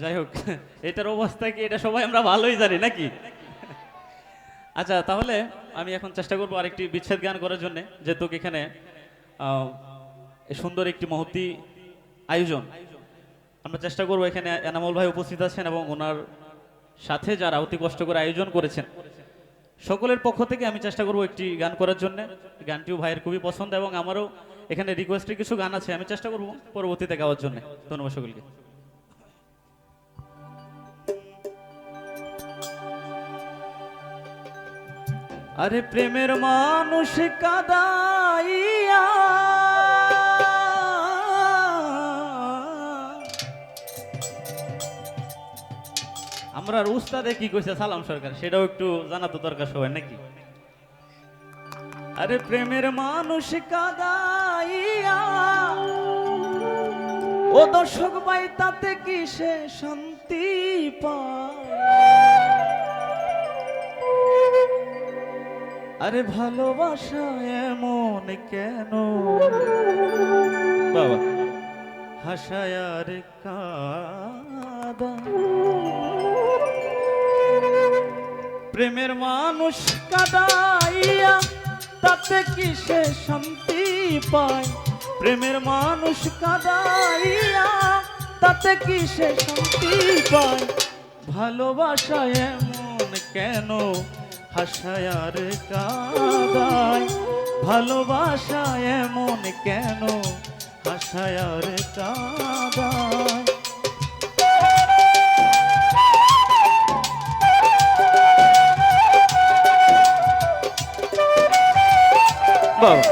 যাই হোক, এটার অবস্থা কি? এটা সবাই আমরা ভালোই জানি, নাকি? আচ্ছা তাহলে আমি এখন চেষ্টা করব আরেকটি বিচ্ছেদ গান করার জন্য যেহেতু এখানে সুন্দর একটি মহতি আয়োজন। আমরা চেষ্টা করব এখানে এনামুল ভাই উপস্থিত আছেন এবং ওনার সাথে যারা অতি কষ্ট করে আয়োজন করেছেন, সকলের পক্ষ থেকে আমি চেষ্টা করব একটি গান করার জন্য। গানটিও ভাইয়ের খুবই পছন্দ এবং আমারও এখানে রিকোয়েস্টের কিছু গান আছে, আমি চেষ্টা করব পরবর্তীতে গাওয়ার জন্য। ধন্যবাদ সকলকে। আরে প্রেমের মানুষ কাদাইয়া। আমরা উস্তাদে কি কইছে? সালাম সরকার, সেটাও একটু জানা তো দরকার সবাই, নাকি? আরে প্রেমের মানুষ কাদাইয়া। ও দর্শক ভাই, তাতে কি সে শান্তি পায়? আরে ভালোবাসা এমন কেন? বাবা। হাসায় আর কাদা। প্রেমের মানুষ কাদাইয়া তাতে কি সে শান্তি পায়? প্রেমের মানুষ কাদাইয়া তাতে কি সে শান্তি পায়? ভালোবাসা এমন কেন? হাসায় আর কাদায় ভালোবাসা এমন কেন? হাসায় আর কাদায়। বাবা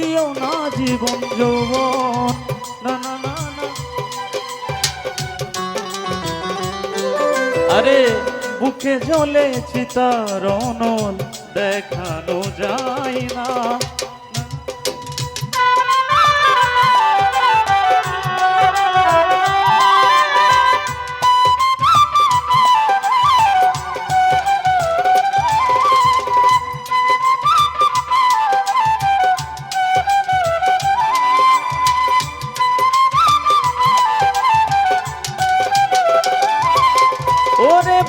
দিও না জীবন যৌবন। না না না আরে বুকে জ্বলে চিতারণ দেখানো যায় না।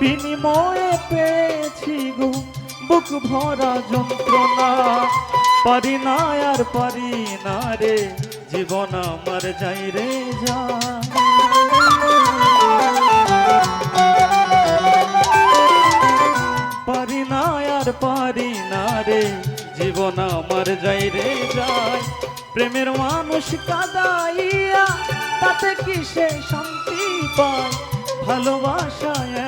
বিনিময়ে পেয়েছি গো, বুক ভরা যন্ত্রণা। পারি না আর পারি না রে, জীবন আমার যাই রে, যা। পারি না আর পারি না রে, জীবন আমার যাই রে যায় প্রেমের মানুষ কাদাইয়া, তাতে কি সে শান্তি পায়? ভালোবাসা এমন কেন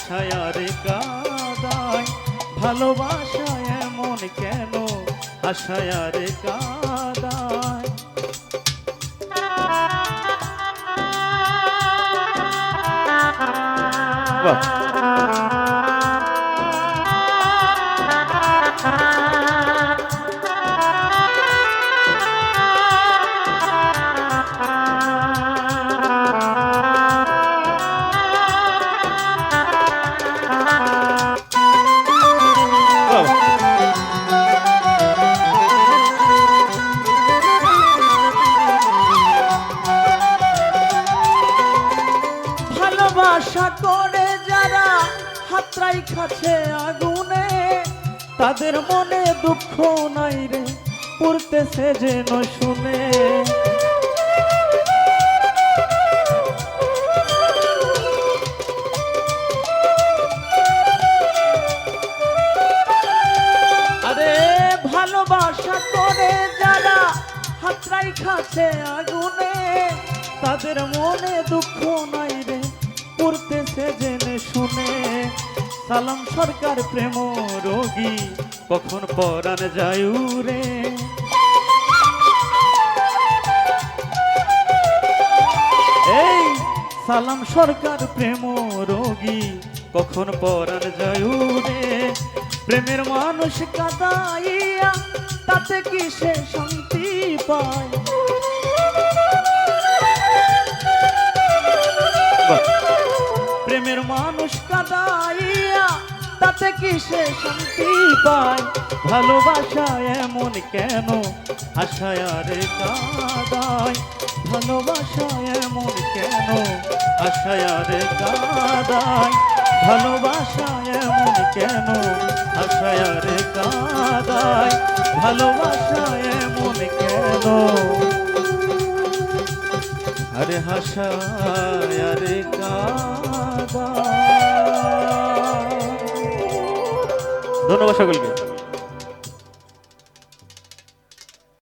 আশায় আর কাদায় ভালোবাসা এমন কেন আশায় আর কাদায়? বাহ। খাচ্ছে আগুনে, তাদের মনে দুঃখ নাই রে, পড়তেছে যেন শুনে। আরে ভালোবাসা করে যারা হাতরাই খাচ্ছে আগুনে, তাদের মনে দুঃখ নাই রে, পড়তেছে জেনে শুনে। সালাম সরকার প্রেম রোগী, কখন পরাণ যায় রে? এই সালাম সরকার প্রেম রোগী, কখন পরাণ যায় রে? প্রেমের মানুষ কাদাইয়া, তাতে কি সে শান্তি পায়? তাতে কি সে শান্তি পায়। ভালোবাসা এমন কেন? আশায় আরে কাদায়। ভালোবাসা এমন কেন? আশায় আরে কাদায়। ভালোবাসা এমন কেন? আশায় আরে কাদায়। ভালোবাসা এমন কেন? আরে হাসায় আরে কাদা ধন্যবাদ সকলকে।